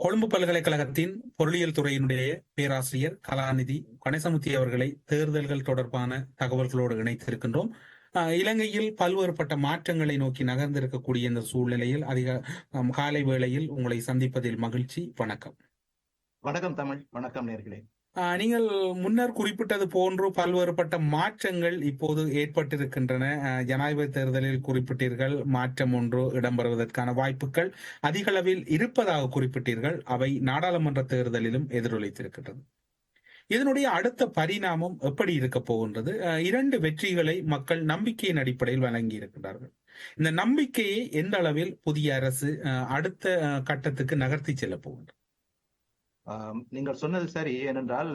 கொழும்பு பல்கலைக்கழகத்தின் பொருளியல் துறையினுடைய பேராசிரியர் கலாநிதி கணேசமுத்தி அவர்களை தேர்தல்கள் தொடர்பான தகவல்களோடு இணைத்திருக்கின்றோம். அஹ், இலங்கையில் பல்வேறுபட்ட மாற்றங்களை நோக்கி நகர்ந்திருக்கக்கூடிய இந்த சூழ்நிலையில் அதிக காலை வேளையில் உங்களை சந்திப்பதில் மகிழ்ச்சி. வணக்கம். வணக்கம் தமிழ். வணக்கம் நேர்களே. நீங்கள் முன்னர் குறிப்பிட்டது போன்று பல்வேறுபட்ட மாற்றங்கள் இப்போது ஏற்பட்டிருக்கின்றன. ஜனாதிபதி தேர்தலில் குறிப்பிட்டீர்கள் மாற்றம் ஒன்று இடம்பெறுவதற்கான வாய்ப்புகள் அதிகளவில் இருப்பதாக குறிப்பிட்டீர்கள். அவை நாடாளுமன்ற தேர்தலிலும் எதிரொலித்திருக்கின்றது. இதனுடைய அடுத்த பரிணாமம் எப்படி இருக்க போகின்றது? அஹ், இரண்டு வெற்றிகளை மக்கள் நம்பிக்கையின் அடிப்படையில் வழங்கி இருக்கின்றார்கள் இந்த நம்பிக்கையை எந்த அளவில் புதிய அரசு அஹ், அடுத்த கட்டத்துக்கு நகர்த்தி செல்ல போகின்றது? நீங்கள் சொன்னது சரி. ஏனென்றால்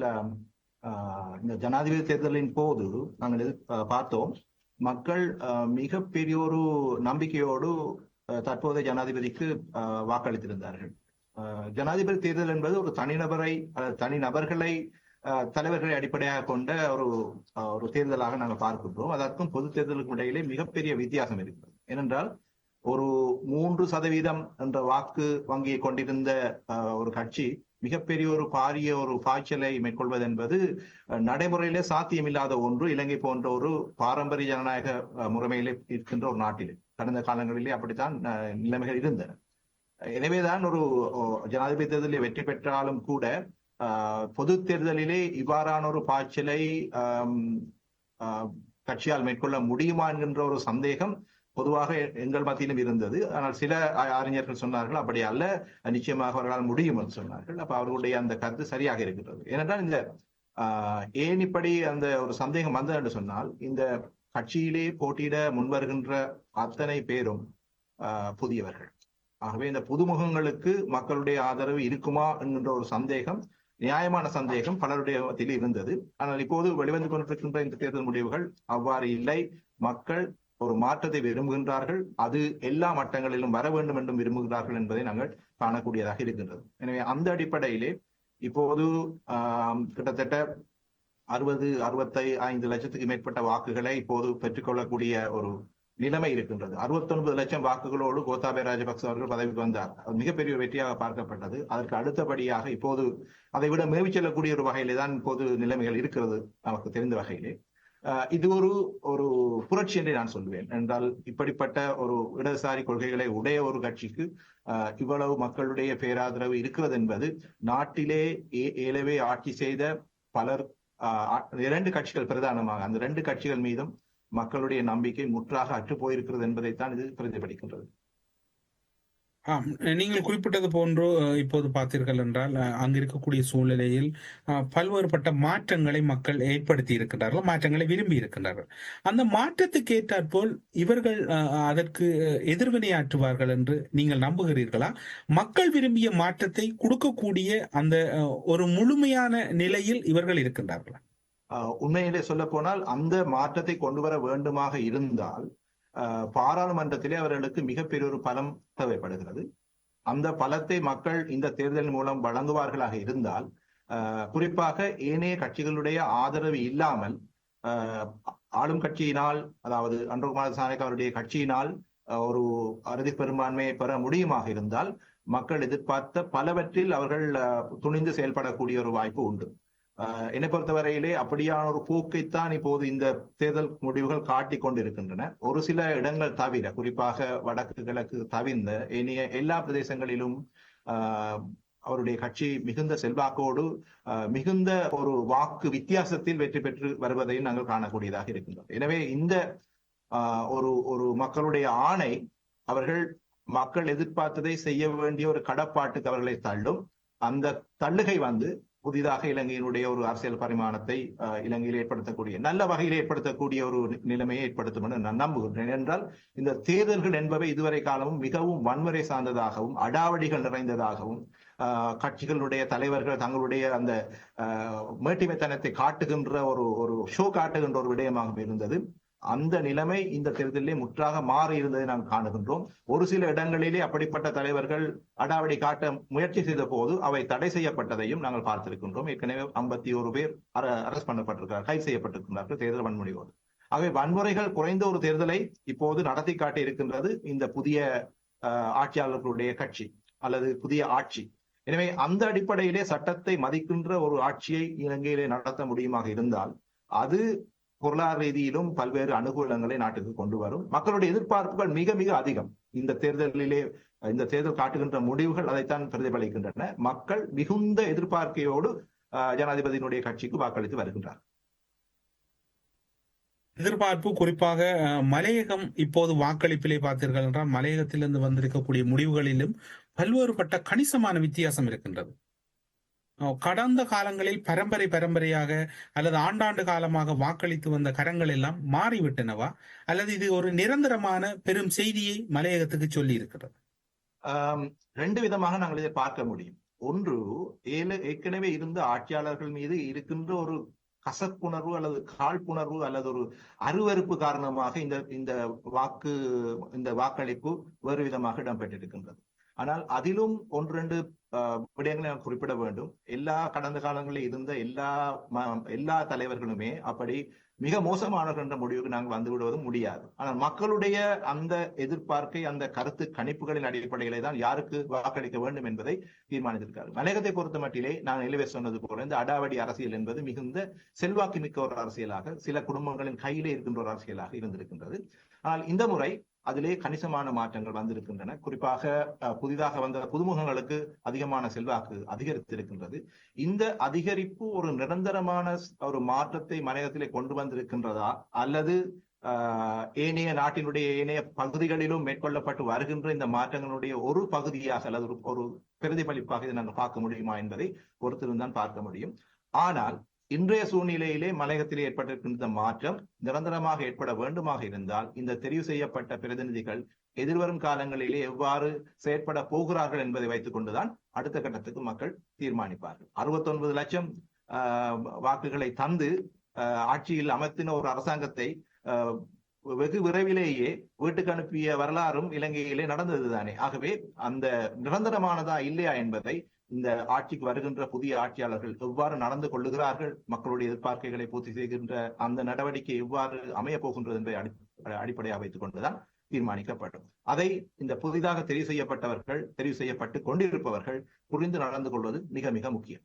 இந்த ஜனாதிபதி தேர்தலின் போது நாங்கள் பார்த்தோம். மக்கள் மிக மிகப்பெரிய ஒரு நம்பிக்கையோடு தற்போதைய ஜனாதிபதிக்கு வாக்களித்திருந்தார்கள். ஜனாதிபதி தேர்தல் என்பது ஒரு தனிநபரை தனிநபர்களை தலைவர்களை அடிப்படையாக கொண்ட ஒரு ஒரு தேர்தலாக நாங்கள் பார்க்கின்றோம். அதற்கும் பொது தேர்தலுக்கும் இடையிலே மிகப்பெரிய வித்தியாசம் இருக்கிறது. ஏனென்றால் ஒரு மூன்று சதவீதம் என்ற வாக்கு வங்கியை கொண்டிருந்த ஒரு கட்சி மிகப்பெரிய ஒரு பாரிய ஒரு பாய்ச்சலை மேற்கொள்வது என்பது நடைமுறையிலே சாத்தியமில்லாத ஒன்று இலங்கை போன்ற ஒரு பாரம்பரிய ஜனநாயக முறைமையிலே இருக்கின்ற ஒரு நாட்டிலே. கடந்த காலங்களிலே அப்படித்தான் நிலைமைகள் இருந்தன. எனவேதான் ஒரு ஜனாதிபதி தேர்தலில் வெற்றி பெற்றாலும் கூட ஆஹ், பொது தேர்தலிலே இவ்வாறான ஒரு பாய்ச்சலை ஆஹ், கட்சியால் மேற்கொள்ள முடியுமா என்கின்ற ஒரு சந்தேகம் பொதுவாக எங்கள் மத்தியிலும் இருந்தது. ஆனால் சில அறிஞர்கள் சொன்னார்கள் அப்படி அல்ல நிச்சயமாக அவர்களால் முடியும் என்று சொன்னார்கள். அப்ப அவர்களுடைய அந்த கருத்து சரியாக இருக்கிறது ஏனென்றால் இந்த ஆஹ், ஏன் இப்படி அந்த ஒரு சந்தேகம் வந்தது என்று சொன்னால் இந்த கட்சியிலே போட்டியிட முன்வருகின்ற அத்தனை பேரும் ஆஹ், புதியவர்கள். ஆகவே இந்த புதுமுகங்களுக்கு மக்களுடைய ஆதரவு இருக்குமா என்கின்ற ஒரு சந்தேகம் நியாயமான சந்தேகம் பலருடைய மத்தியில் இருந்தது. ஆனால் இப்போது வெளிவந்து கொண்டிருக்கின்ற இந்த தேர்தல் முடிவுகள் அவ்வாறு இல்லை. மக்கள் ஒரு மாற்றத்தை விரும்புகின்றார்கள். அது எல்லா மட்டங்களிலும் வர வேண்டும் என்றும் விரும்புகிறார்கள் என்பதை நாங்கள் காணக்கூடியதாக இருக்கின்றது. எனவே அந்த அடிப்படையிலே இப்போது கிட்டத்தட்ட அறுபது அறுபத்தை ஐந்து லட்சத்துக்கு மேற்பட்ட வாக்குகளை இப்போது பெற்றுக்கொள்ளக்கூடிய ஒரு நிலைமை இருக்கின்றது. 69 லட்சம் வாக்குகளோடு கோத்தாபய ராஜபக்ச அவர்கள் பதவிக்கு வந்தார். அது மிகப்பெரிய வெற்றியாக பார்க்கப்பட்டது. அதற்கு அடுத்தபடியாக இப்போது அதை விட மேவி செல்லக்கூடிய ஒரு வகையிலே தான் இப்போது நிலைமைகள் இருக்கிறது நமக்கு தெரிந்த வகையிலே. இது ஒரு ஒரு புரட்சி என்று நான் சொல்வேன். என்றால் இப்படிப்பட்ட ஒரு இடதுசாரி கொள்கைகளை உடைய ஒரு கட்சிக்கு இவ்வளவு மக்களுடைய பேராதரவு இருக்கிறது என்பது நாட்டிலே ஏ- ஏலவே ஆட்சி செய்த பலர் ஆஹ் இரண்டு கட்சிகள் பிரதானமாக அந்த ரெண்டு கட்சிகள் மீதும் மக்களுடைய நம்பிக்கை முற்றாக அற்று போயிருக்கிறது என்பதைத்தான் இது பிரதிபலிக்கின்றது. ஆம். நீங்கள் குறிப்பிட்டது போன்று இப்போது பார்த்தீர்கள் என்றால் அஹ், அங்கு இருக்கக்கூடிய சூழ்நிலையில் பல்வேறுபட்ட மாற்றங்களை மக்கள் ஏற்படுத்தி இருக்கின்றார்கள் மாற்றங்களை விரும்பி இருக்கின்றார்கள். அந்த மாற்றத்துக்கு ஏற்றாற்போல் இவர்கள் அஹ், அதற்கு எதிர்வினையாற்றுவார்கள் என்று நீங்கள் நம்புகிறீர்களா? மக்கள் விரும்பிய மாற்றத்தை கொடுக்கக்கூடிய அந்த ஒரு முழுமையான நிலையில் இவர்கள் இருக்கின்றார்களா? ஆஹ் உண்மையிலே சொல்ல போனால் அந்த மாற்றத்தை கொண்டு வர வேண்டுமாக இருந்தால் பாராளுமன்றத்திலே அவர்களுக்கு மிகப்பெரிய ஒரு பலம் தேவைப்படுகிறது. அந்த பலத்தை மக்கள் இந்த தேர்தல் மூலம் வழங்குவார்களாக இருந்தால் ஆஹ் குறிப்பாக ஏனைய கட்சிகளுடைய ஆதரவு இல்லாமல் ஆஹ் ஆளும் கட்சியினால் அதாவது அன்றுகுமார் சாணக் அவருடைய கட்சியினால் ஒரு அறுதி பெரும்பான்மையை பெற முடியுமாக இருந்தால் மக்கள் எதிர்பார்த்த பலவற்றில் அவர்கள் துணிந்து செயல்படக்கூடிய ஒரு வாய்ப்பு உண்டு. என்னை பொறுத்தவரையிலே அப்படியான ஒரு போக்கைத்தான் இப்போது இந்த தேர்தல் முடிவுகள் காட்டிக் கொண்டிருக்கின்றன. ஒரு சில இடங்கள் தவிர குறிப்பாக வடக்கு கிழக்கு தவிர்ந்த இனிய எல்லா பிரதேசங்களிலும் ஆஹ் அவருடைய கட்சி மிகுந்த செல்வாக்கோடு மிகுந்த ஒரு வாக்கு வித்தியாசத்தில் வெற்றி பெற்று வருவதையும் நாங்கள் காணக்கூடியதாக இருக்கின்றோம். எனவே இந்த ஆஹ் ஒரு ஒரு மக்களுடைய ஆணை அவர்கள் மக்கள் எதிர்பார்த்ததை செய்ய வேண்டிய ஒரு கடப்பாட்டுக்கு அவர்களை தள்ளும். அந்த தள்ளுகை வந்து புதிதாக இலங்கையினுடைய ஒரு அரசியல் பரிமாணத்தை இலங்கையில் ஏற்படுத்தக்கூடிய நல்ல வகையில் ஏற்படுத்தக்கூடிய ஒரு நிலைமையை ஏற்படுத்தும் என நான் நம்புகின்றேன். என்றால் இந்த தேர்தல்கள் என்பவை இதுவரை காலமும் மிகவும் வன்முறை சார்ந்ததாகவும் அடாவடிகள் நிறைந்ததாகவும் ஆஹ், கட்சிகளுடைய தலைவர்கள் தங்களுடைய அந்த ஆஹ், மேட்டிமைத்தனத்தை காட்டுகின்ற ஒரு ஒரு ஷோ காட்டுகின்ற ஒரு விடயமாகவும் இருந்தது. அந்த நிலைமை இந்த தேர்தலிலே முற்றாக மாறி இருந்ததை நாம் காணுகின்றோம். ஒரு சில இடங்களிலே அப்படிப்பட்ட தலைவர்கள் அடாவடி காட்ட முயற்சி செய்த போது அவை தடை செய்யப்பட்டதையும் நாங்கள் பார்த்திருக்கின்றோம். ஏற்கனவே ஐம்பத்தி ஒரு பேர் அரஸ்ட் பண்ணப்பட்டிருக்கிறார் கைது செய்யப்பட்டிருக்கிறார்கள் தேர்தல் வன்முறையோடு. ஆகவே வன்முறைகள் குறைந்த ஒரு தேர்தலை இப்போது நடத்தி காட்டி இருக்கின்றது இந்த புதிய ஆஹ், ஆட்சியாளர்களுடைய கட்சி அல்லது புதிய ஆட்சி. எனவே அந்த அடிப்படையிலே சட்டத்தை மதிக்கின்ற ஒரு ஆட்சியை இலங்கையிலே நடத்த முடியுமாக இருந்தால் அது பொருளாதார ரீதியிலும் பல்வேறு அனுகூலங்களை நாட்டுக்கு கொண்டு வரும். மக்களுடைய எதிர்பார்ப்புகள் மிக மிக அதிகம். இந்த தேர்தலிலே இந்த தேர்தல் காட்டுகின்ற முடிவுகள் அதைத்தான் பிரதிபலிக்கின்றன. மக்கள் மிகுந்த எதிர்பார்க்கையோடு ஜனாதிபதியினுடைய கட்சிக்கு வாக்களித்து வருகின்றார். எதிர்பார்ப்பு குறிப்பாக அஹ், மலையகம் இப்போது வாக்களிப்பிலே பார்த்தீர்கள் என்றால் மலையகத்திலிருந்து வந்திருக்கக்கூடிய முடிவுகளிலும் பல்வேறுபட்ட கணிசமான வித்தியாசம் இருக்கின்றது. கடந்த காலங்களில் பரம்பரை பரம்பரையாக அல்லது ஆண்டாண்டு காலமாக வாக்களித்து வந்த கரங்கள் எல்லாம் மாறிவிட்டனவா? அல்லது இது ஒரு நிரந்தரமான பெரும் செய்தியை மலையகத்துக்கு சொல்லி இருக்கிறது ரெண்டு விதமாக நாங்கள் இதை பார்க்க முடியும். ஒன்று ஏற்கனவே இருந்த ஆட்சியாளர்கள் மீது இருக்கின்ற ஒரு கசப்புணர்வு அல்லது காழ்ப்புணர்வு அல்லது ஒரு அருவருப்பு காரணமாக இந்த இந்த வாக்கு இந்த வாக்களிப்பு வேறு விதமாக இடம்பெற்றிருக்கின்றது. ஆனால் அதிலும் ஒன்று ரெண்டு விடயங்களை நான் குறிப்பிட வேண்டும். எல்லா கடந்த காலங்களில் இருந்த எல்லா ம- எல்லா தலைவர்களுமே அப்படி மிக மோசமானவர்கள் என்ற முடிவுக்கு நாங்கள் வந்து விடுவதும் முடியாது. ஆனால் மக்களுடைய அந்த எதிர்பார்க்கை அந்த கருத்து கணிப்புகளின் அடிப்படையிலே தான் யாருக்கு வாக்களிக்க வேண்டும் என்பதை தீர்மானித்திருக்காரு மலையகத்தை பொறுத்த மட்டிலே நான் எழுவே சொன்னது போல இந்த அடாவடி அரசியல் என்பது மிகுந்த செல்வாக்கு மிக்க ஒரு அரசியலாக சில குடும்பங்களின் கையிலே இருக்கின்ற ஒரு அரசியலாக இருந்திருக்கின்றது. ஆனால் இந்த முறை அதிலே கணிசமான மாற்றங்கள் வந்திருக்கின்றன. குறிப்பாக புதிதாக வந்த புதுமுகங்களுக்கு அதிகமான செல்வாக்கு அதிகரித்திருக்கின்றது. இந்த அதிகரிப்பு ஒரு நிரந்தரமான ஒரு மாற்றத்தை மனிதத்திலே கொண்டு வந்திருக்கின்றதா? அல்லது ஆஹ், ஏனைய நாட்டினுடைய ஏனைய பகுதிகளிலும் மேற்கொள்ளப்பட்டு வருகின்ற இந்த மாற்றங்களுடைய ஒரு பகுதியாக அல்லது ஒரு ஒரு பிரதிபலிப்பாக இதை நாங்கள் பார்க்க முடியுமா என்பதை பொறுத்திருந்தான் பார்க்க முடியும். ஆனால் இன்றைய சூழ்நிலையிலே மலையகத்தில் ஏற்பட்டிருக்கின்ற மாற்றம் நிரந்தரமாக ஏற்பட வேண்டுமாக இருந்தால் இந்த தெரிவு செய்யப்பட்ட பிரதிநிதிகள் எதிர்வரும் காலங்களிலே எவ்வாறு செயற்பட போகிறார்கள் என்பதை வைத்துக் கொண்டுதான் அடுத்த கட்டத்துக்கு மக்கள் தீர்மானிப்பார்கள். 69 லட்சம் ஆஹ், வாக்குகளை தந்து ஆஹ், ஆட்சியில் அமர்த்தின ஒரு அரசாங்கத்தை ஆஹ், வெகு விரைவிலேயே வீட்டுக்கு அனுப்பிய வரலாறும் இலங்கையிலே நடந்ததுதானே. ஆகவே அந்த நிரந்தரமானதா இல்லையா என்பதை இந்த ஆட்சிக்கு வருகின்ற புதிய ஆட்சியாளர்கள் எவ்வாறு நடந்து கொள்ளுகிறார்கள் மக்களுடைய எதிர்பார்க்கைகளை பூர்த்தி செய்கின்ற அந்த நடவடிக்கை எவ்வாறு அமைய போகின்றது என்பதை அடி- அடிப்படையாக வைத்துக் கொண்டுதான் தீர்மானிக்கப்படும் அதை இந்த புதிதாக தெரிவு செய்யப்பட்டவர்கள் தெரிவு செய்யப்பட்டு கொண்டிருப்பவர்கள் புரிந்து நடந்து கொள்வது மிக மிக முக்கியம்.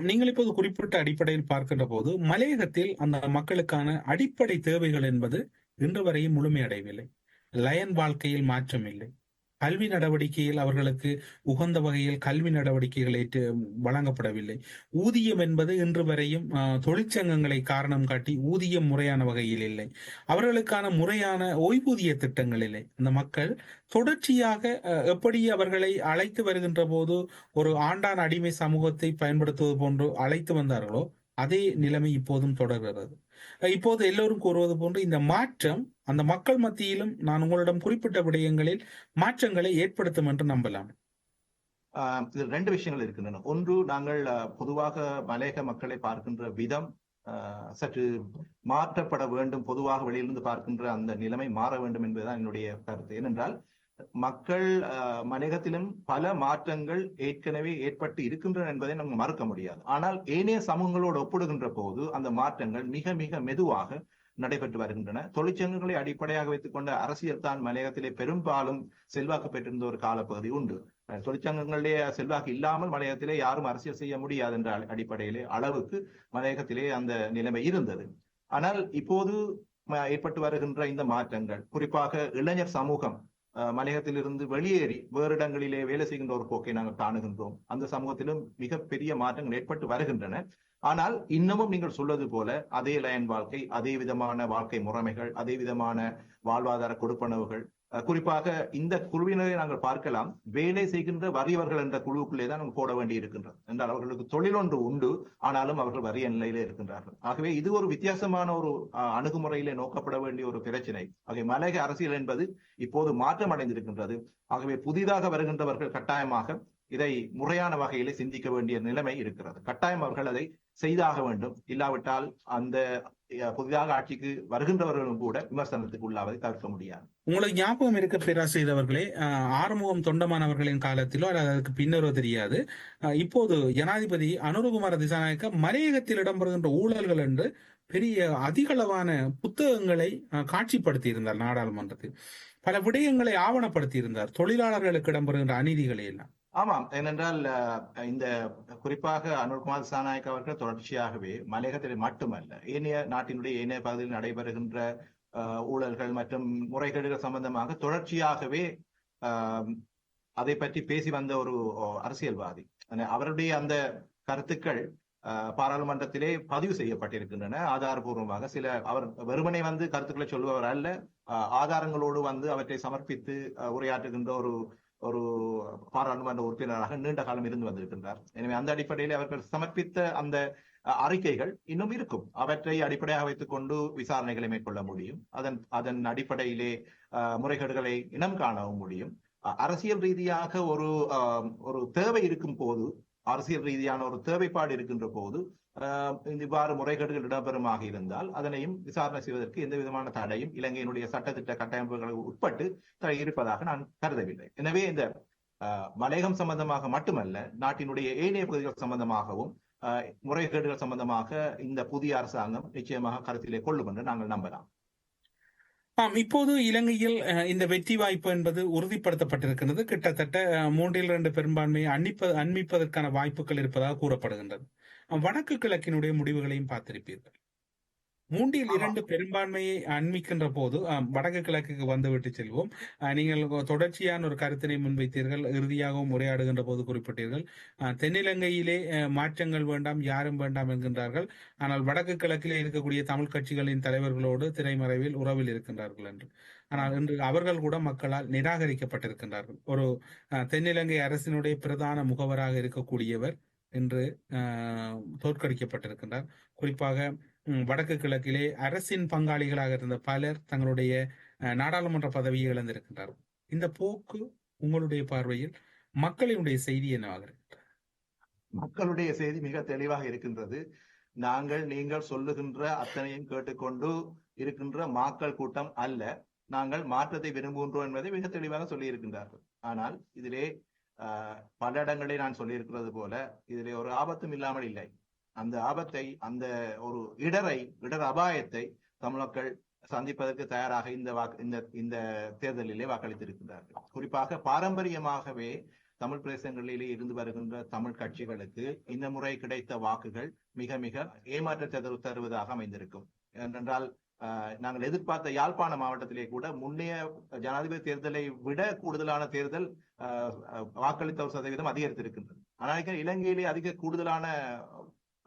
நீங்கள் இப்போது குறிப்பிட்ட அடிப்படையில் பார்க்கின்ற போது மலையகத்தில் அந்த மக்களுக்கான அடிப்படை தேவைகள் என்பது இன்று வரையும் முழுமையடையவில்லை. லயன் வாழ்க்கையில் மாற்றம் இல்லை. கல்வி நடவடிக்கையில் அவர்களுக்கு உகந்த வகையில் கல்வி நடவடிக்கைகள் ஏற்று வழங்கப்படவில்லை. ஊதியம் என்பது இன்று வரையும் தொழிற்சங்கங்களை காரணம் காட்டி ஊதியம் முறையான வகையில் இல்லை. அவர்களுக்கான முறையான ஓய்வூதிய திட்டங்கள் இல்லை. அந்த மக்கள் தொடர்ச்சியாக எப்படி அவர்களை அழைத்து வருகின்ற போது ஒரு ஆண்டான் அடிமை சமூகத்தை பயன்படுத்துவது போன்று அழைத்து வந்தார்களோ அதே நிலைமை இப்போதும் தொடர்கிறது. இப்போது எல்லோரும் கூறுவது போன்று இந்த மாற்றம் அந்த மக்கள் மத்தியிலும் நான் உங்களிடம் குறிப்பிட்ட விடயங்களில் மாற்றங்களை ஏற்படுத்தும் என்று நம்பலாம். ஆஹ் ரெண்டு விஷயங்கள் இருக்கின்றன. ஒன்று நாங்கள் பொதுவாக மலையக மக்களை பார்க்கின்ற விதம் ஆஹ், சற்று மாற்றப்பட வேண்டும் பொதுவாக வெளியிலிருந்து பார்க்கின்ற அந்த நிலைமை மாற வேண்டும் என்பதுதான் என்னுடைய கருத்து. ஏனென்றால் மக்கள் ஆஹ், மலையகத்திலும் பல மாற்றங்கள் ஏற்கனவே ஏற்பட்டு இருக்கின்றன என்பதை நம்ம மறுக்க முடியாது. ஆனால் ஏனைய சமூகங்களோடு ஒப்பிடுகின்ற போது அந்த மாற்றங்கள் மிக மிக மெதுவாக நடைபெற்று வருகின்றன. தொழிற்சங்கங்களை அடிப்படையாக வைத்துக் கொண்ட அரசியல் தான் மலையகத்திலே பெரும்பாலும் செல்வாக்கு பெற்றிருந்த ஒரு காலப்பகுதி உண்டு. தொழிற்சங்கங்களிலே செல்வாக்கு இல்லாமல் மலையகத்திலே யாரும் அரசியல் செய்ய முடியாது என்ற அடிப்படையிலே அளவுக்கு மலையகத்திலே அந்த நிலைமை இருந்தது. ஆனால் இப்போது ஏற்பட்டு வருகின்ற இந்த மாற்றங்கள் குறிப்பாக இளைஞர் சமூகம் மலையகத்திலிருந்து வெளியேறி வேறு இடங்களிலே வேலை செய்கின்ற ஒரு போக்கை நாங்கள் காணுகின்றோம். அந்த சமூகத்திலும் மிகப்பெரிய மாற்றங்கள் ஏற்பட்டு வருகின்றன. ஆனால் இன்னமும் நீங்கள் சொல்வது போல அதே லயன் வாழ்க்கை அதே விதமான வாழ்க்கை முறைமைகள் அதே விதமான வாழ்வாதார கொடுப்பனவுகள் குறிப்பாக இந்த குழுவினரை நாங்கள் பார்க்கலாம். வேலை செய்கின்ற வறியவர்கள் என்ற குழுவுக்குள்ளே தான் போட வேண்டி இருக்கின்றது. என்றால் அவர்களுக்கு தொழில் ஒன்று உண்டு. ஆனாலும் அவர்கள் வறிய நிலையிலே இருக்கின்றார்கள். ஆகவே இது ஒரு வித்தியாசமான ஒரு அஹ், அணுகுமுறையிலே நோக்கப்பட வேண்டிய ஒரு பிரச்சனை. ஆகவே மலையக அரசியல் என்பது இப்போது மாற்றம் அடைந்திருக்கின்றது. ஆகவே புதிதாக வருகின்றவர்கள் கட்டாயமாக இதை முறையான வகையிலே சிந்திக்க வேண்டிய நிலைமை இருக்கிறது. கட்டாயம் அவர்கள் அதை செய்தாக வேண்டும். இல்லாவிட்டால் அந்த புதிதாக ஆட்சிக்கு வருகின்றவர்களும் கூட விமர்சனத்துக்கு உள்ளாவதை தவிர்க்க முடியாது. உங்களுக்கு ஞாபகம் இருக்க பேராசிரியர் அவர்களே ஆறுமுகம் தொண்டமானவர்களின் காலத்திலோ அல்லது அதற்கு பின்னரோ தெரியாது. இப்போது ஜனாதிபதி அனுரகுமார திசாநாயக்க மலையகத்தில் இடம்பெறுகின்ற ஊழல்கள் என்று பெரிய அதிகளவான புத்தகங்களை காட்சிப்படுத்தி இருந்தார் நாடாளுமன்றத்தில். பல விடயங்களை ஆவணப்படுத்தி இருந்தார் தொழிலாளர்களுக்கு இடம்பெறுகின்ற அநீதிகளை எல்லாம். ஆமாம். ஏனென்றால் இந்த குறிப்பாக அனுர்குமார் சாநாயக் அவர்கள் தொடர்ச்சியாகவே மலையகத்தில் மட்டுமல்ல ஏனைய நாட்டினுடைய ஏனைய பகுதியில் நடைபெறுகின்ற ஊழல்கள் மற்றும் முறைகேடுகள் சம்பந்தமாக தொடர்ச்சியாகவே அதை பற்றி பேசி வந்த ஒரு அரசியல்வாதி. அவருடைய அந்த கருத்துக்கள் பாராளுமன்றத்திலே பதிவு செய்யப்பட்டிருக்கின்றன. ஆதாரபூர்வமாக சில அவர் வெறுமனை வந்து கருத்துக்களை சொல்பவர் அல்ல ஆதாரங்களோடு வந்து அவற்றை சமர்ப்பித்து உரையாற்றுகின்ற ஒரு ஒரு பாராளுமன்ற உறுப்பினராக நீண்ட காலம் இருந்து வந்திருக்கின்றார். எனவே அந்த அடிப்படையில் அவர்கள் சமர்ப்பித்த அந்த அஹ், அறிக்கைகள் இன்னும் இருக்கும். அவற்றை அடிப்படையாக வைத்துக் கொண்டு விசாரணைகளை மேற்கொள்ள முடியும். அதன் அதன் அடிப்படையிலே அஹ், முறைகேடுகளை இனம் காணவும் முடியும். அஹ், அரசியல் ரீதியாக ஒரு அஹ், ஒரு தேவை இருக்கும் போது அரசியல் ரீதியான ஒரு தேவைப்பாடு இருக்கின்ற போது அஹ், இவ்வாறு முறைகேடுகள் இடம்பெறுமாக இருந்தால் அதனையும் விசாரணை செய்வதற்கு எந்த விதமான தடையும் இலங்கையினுடைய சட்டத்திட்ட கட்டமைப்புகளுக்கு உட்பட்டு இருப்பதாக நான் கருதவில்லை. எனவே இந்த மலையகம் சம்பந்தமாக மட்டுமல்ல நாட்டினுடைய ஏனைய பகுதிகள் சம்பந்தமாகவும் முறைகேடுகள் சம்பந்தமாக இந்த புதிய அரசாங்கம் நிச்சயமாக கருத்திலே கொள்ளும் என்று நாங்கள் நம்பலாம். ஆம் இப்போது இலங்கையில் இந்த வெற்றி வாய்ப்பு என்பது உறுதிப்படுத்தப்பட்டிருக்கிறது கிட்டத்தட்ட மூன்றில் இரண்டு பெரும்பான்மையை அன்னிப்ப அண்மிப்பதற்கான வாய்ப்புகள் இருப்பதாக கூறப்படுகின்றது. வடக்கு கிழக்கினுடைய முடிவுகளையும் பார்த்திருப்பீர்கள். மூன்றில். இரண்டு பெரும்பான்மையை அண்மிக்கின்ற போது வடக்கு கிழக்குக்கு வந்துவிட்டு செல்வோம். நீங்கள் தொடர்ச்சியான ஒரு கருத்தினை முன்வைத்தீர்கள் இறுதியாகவும் உரையாடுகின்ற போது குறிப்பிட்டீர்கள். தென்னிலங்கையிலே மாற்றங்கள் வேண்டாம் யாரும் வேண்டாம் என்கின்றார்கள். ஆனால் வடக்கு கிழக்கிலே இருக்கக்கூடிய தமிழ் கட்சிகளின் தலைவர்களோடு திரைமறைவில் உறவில் இருக்கின்றார்கள் என்று. ஆனால் இன்று அவர்கள் கூட மக்களால் நிராகரிக்கப்பட்டிருக்கின்றார்கள். ஒரு அஹ், தென்னிலங்கை அரசினுடைய பிரதான முகவராக இருக்கக்கூடியவர் அஹ், தோற்கடிக்கப்பட்டிருக்கின்றார். குறிப்பாக வடக்கு கிழக்கிலே அரசின் பங்காளிகளாக இருந்த பலர் தங்களுடைய அஹ், நாடாளுமன்ற பதவியை இழந்திருக்கின்றார்கள் இந்த போக்கு உங்களுடைய பார்வையில் மக்களினுடைய செய்தி என்னவாக மக்களுடைய செய்தி மிக தெளிவாக இருக்கின்றது. நாங்கள் நீங்கள் சொல்லுகின்ற அத்தனையும் கேட்டுக்கொண்டு இருக்கின்ற மாக்கள் கூட்டம் அல்ல. நாங்கள் மாற்றத்தை விரும்புகின்றோம் என்பதை மிக தெளிவாக சொல்லி இருக்கின்றார்கள் ஆனால் இதிலே ஆஹ், பல இடங்களில் நான் சொல்லியிருக்கிறது போல இதிலே ஒரு ஆபத்தும் இல்லாமல் இல்லை. அந்த ஆபத்தை அந்த ஒரு இடரை இடர் அபாயத்தை தமிழ் சந்திப்பதற்கு தயாராக இந்த வாக்கு இந்த இந்த தேர்தலிலே வாக்களித்திருக்கிறார்கள் குறிப்பாக பாரம்பரியமாகவே தமிழ் பிரதேசங்களிலே இருந்து வருகின்ற தமிழ் கட்சிகளுக்கு இந்த முறை கிடைத்த வாக்குகள் மிக மிக ஏமாற்றத்தை தருவதாக அமைந்திருக்கும். ஏனென்றால் ஆஹ், நாங்கள் எதிர்பார்த்த யாழ்ப்பாண மாவட்டத்திலே கூட முன்னைய ஜனாதிபதி தேர்தலை விட கூடுதலான தேர்தல் ஆஹ், வாக்களித்தவர் சதவீதம் அதிகரித்திருக்கின்றது. ஆனால் இலங்கையிலே அதிக கூடுதலான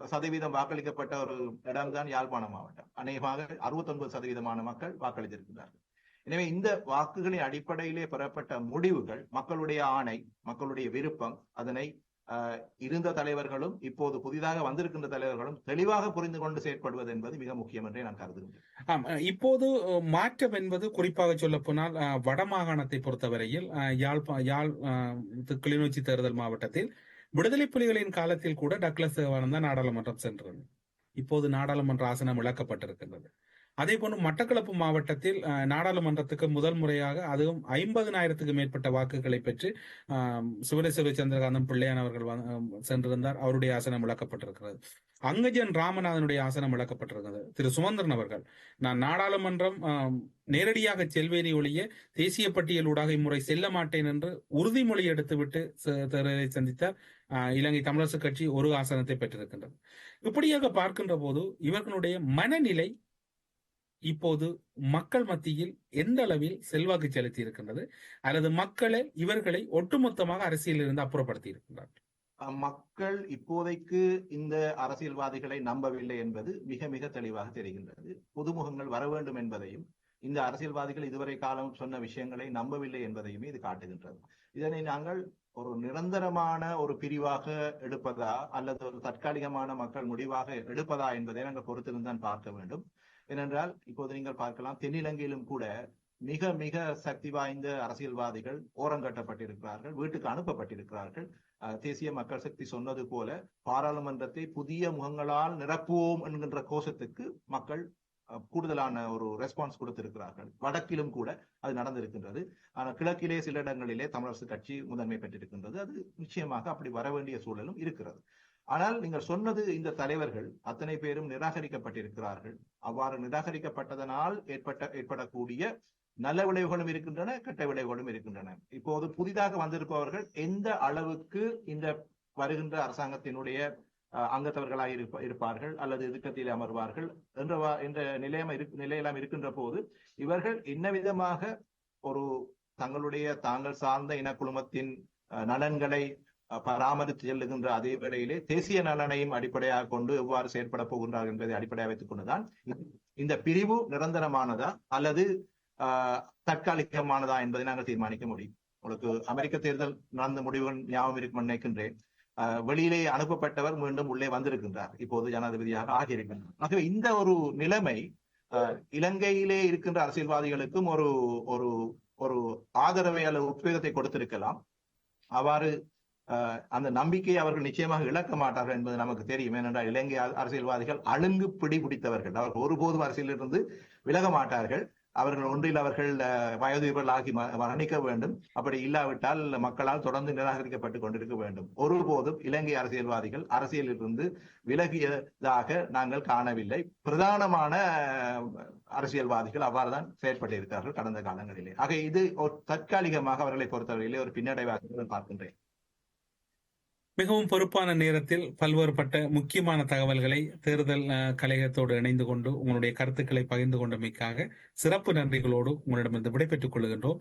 சதவீதம் வாக்களிக்கப்பட்ட ஒரு இடம்தான் யாழ்ப்பாண மாவட்டம். அநேகமாக 69% சதவீதமான மக்கள் வாக்களித்திருக்கிறார்கள். எனவே இந்த வாக்குகளின் அடிப்படையிலே பெறப்பட்ட முடிவுகள் மக்களுடைய ஆணை மக்களுடைய விருப்பம் அதனை இருந்த தலைவர்களும் இப்போது புதிதாக வந்திருக்கின்ற தலைவர்களும் தெளிவாக புரிந்து கொண்டு செயற்படுவது என்பது மிக முக்கியம் என்றே நான் கருதுகிறேன். ஆம் இப்போது மாற்றம் என்பது குறிப்பாக சொல்ல போனால் வடமாகாணத்தை பொறுத்தவரையில் அஹ், யாழ்ப்பா யாழ் கிளிநொச்சி தேர்தல் மாவட்டத்தில் விடுதலை புலிகளின் காலத்தில் கூட டக்ளஸ் தேவானந்தா நாடாளுமன்றம் சென்றது. இப்போது நாடாளுமன்ற ஆசனம் இழக்கப்பட்டிருக்கின்றது. அதே போன்று மட்டக்களப்பு மாவட்டத்தில் நாடாளுமன்றத்துக்கு முதல் முறையாக அதுவும் ஐம்பதனாயிரத்துக்கு மேற்பட்ட வாக்குகளை பெற்று ஆஹ், சந்திரகாந்தம் பிள்ளையான் அவர்கள் சென்றிருந்தார். அவருடைய ஆசனம் இழக்கப்பட்டிருக்கிறது. அங்கஜன் ராமநாதனுடைய ஆசனம் இழக்கப்பட்டிருக்கிறது. திரு சுமந்திரன் அவர்கள் நான் நாடாளுமன்றம் நேரடியாக செல்வேனி ஒழிய தேசிய பட்டியலூடாக இம்முறை செல்ல மாட்டேன் என்று உறுதிமொழி எடுத்துவிட்டு தேர்தலை சந்தித்தார். இலங்கை தமிழரசு கட்சி ஒரு ஆசனத்தை பெற்றிருக்கின்றது. இப்படியாக பார்க்கின்ற போது இவர்களுடைய மனநிலை இப்போது மக்கள் மத்தியில் எந்த அளவில் செல்வாக்கு செலுத்தி இருக்கின்றது அல்லது மக்களை இவர்களை ஒட்டுமொத்தமாக அரசியலில் இருந்து அப்புறப்படுத்தி இருக்கின்றார்கள் மக்கள் இப்போதைக்கு இந்த அரசியல்வாதிகளை நம்பவில்லை என்பது மிக மிக தெளிவாக தெரிகின்றது. புதுமுகங்கள் வர வேண்டும் என்பதையும் இந்த அரசியல்வாதிகள் இதுவரை காலம் சொன்ன விஷயங்களை நம்பவில்லை என்பதையுமே இது காட்டுகின்றது. இதனை நாங்கள் ஒரு நிரந்தரமான ஒரு பிரிவாக எடுப்பதா அல்லது ஒரு தற்காலிகமான மக்கள் முடிவாக எடுப்பதா என்பதை நாங்கள் பொறுத்திருந்தான் பார்க்க வேண்டும். ஏனென்றால் இப்போது நீங்கள் பார்க்கலாம் தென்னிலங்கையிலும் கூட மிக மிக சக்தி வாய்ந்த அரசியல்வாதிகள் ஓரங்கட்டப்பட்டிருக்கிறார்கள் வீட்டுக்கு அனுப்பப்பட்டிருக்கிறார்கள். அஹ், தேசிய மக்கள் சக்தி சொன்னது போல பாராளுமன்றத்தை புதிய முகங்களால் நிரப்புவோம் என்கின்ற கோஷத்துக்கு மக்கள் கூடுதலான ஒரு ரெஸ்பான்ஸ் கொடுத்திருக்கிறார்கள். வடக்கிலும் கூட அது நடந்திருக்கின்றது. ஆனால் கிழக்கிலே சில இடங்களிலே தமிழரசு கட்சி முதன்மை பெற்றிருக்கின்றது. அது நிச்சயமாக அப்படி வர வேண்டிய சூழலும் இருக்கிறது. ஆனால் நீங்கள் சொன்னது இந்த தலைவர்கள் அத்தனை பேரும் நிராகரிக்கப்பட்டிருக்கிறார்கள். அவ்வாறு நிராகரிக்கப்பட்டதனால் ஏற்பட்ட ஏற்படக்கூடிய நல்ல விளைவுகளும் இருக்கின்றன கெட்ட விளைவுகளும் இருக்கின்றன. இப்போது புதிதாக வந்திருப்பவர்கள் எந்த அளவுக்கு இந்த வருகின்ற அரசாங்கத்தினுடைய அங்கத்தவர்களாக இருப்ப- இருப்பார்கள் அல்லது எதிர்கட்சியில் அமர்வார்கள் என்ற என்ற நிலையம் நிலையெல்லாம் இருக்கின்ற போது இவர்கள் என்ன விதமாக ஒரு தங்களுடைய தாங்கள் சார்ந்த இனக்குழுமத்தின் நலன்களை பராமரித்து செல்லுகின்ற அதே வேளையிலே தேசிய நலனையும் அடிப்படையாக கொண்டு எவ்வாறு செயற்பட போகின்றார்கள் என்பதை அடிப்படையாக வைத்துக் கொண்டுதான் இந்த பிரிவு நிரந்தரமானதா அல்லது ஆஹ், தற்காலிகமானதா என்பதை நாங்கள் தீர்மானிக்க முடியும். உங்களுக்கு அமெரிக்க தேர்தல் நடந்த முடிவுகள் ஞாபகம் இருக்கும் நினைக்கின்றேன். வெளியிலே அனுப்பப்பட்டவர் மீண்டும் உள்ளே வந்திருக்கின்றார். இப்போது ஜனாதிபதியாக ஆகியிருக்கின்றார் ஆகவே இந்த ஒரு நிலைமை இலங்கையிலே இருக்கின்ற அரசியல்வாதிகளுக்கும் ஒரு ஒரு ஒரு ஆதரவை அல்லது உத்வேகத்தை கொடுத்திருக்கலாம். அவ்வாறு ஆஹ், அந்த நம்பிக்கையை அவர்கள் நிச்சயமாக இழக்க மாட்டார்கள் என்பது நமக்கு தெரியும். ஏனென்றால் இலங்கை அரசியல்வாதிகள் அழுங்கு பிடி பிடித்தவர்கள். அவர்கள் ஒருபோதும் அரசியலிருந்து விலக மாட்டார்கள். அவர்கள் ஒன்றில் அவர்கள் அஹ், வயோதிபர்களாகி ம- மரணிக்க வேண்டும். அப்படி இல்லாவிட்டால் மக்களால் தொடர்ந்து நிராகரிக்கப்பட்டுக் கொண்டிருக்க வேண்டும். ஒருபோதும் இலங்கை அரசியல்வாதிகள் அரசியலில் இருந்து விலகியதாக நாங்கள் காணவில்லை. பிரதானமான அரசியல்வாதிகள் அவ்வாறுதான் செயற்பட்டிருக்கிறார்கள் கடந்த காலங்களிலே. ஆக இது ஒரு தற்காலிகமாக அவர்களை பொறுத்தவரையிலே ஒரு பின்னடைவாக பார்க்கின்றேன். மிகவும் பொறுப்பான நேரத்தில் பல்வேறுபட்ட முக்கியமான தகவல்களை தேர்தல் கழகத்தோடு கலையகத்தோடு இணைந்து கொண்டு உங்களுடைய கருத்துக்களை பகிர்ந்து கொண்டமைக்காக சிறப்பு நன்றிகளோடு உங்களிடமிருந்து விடைபெற்றுக் கொள்கின்றோம்.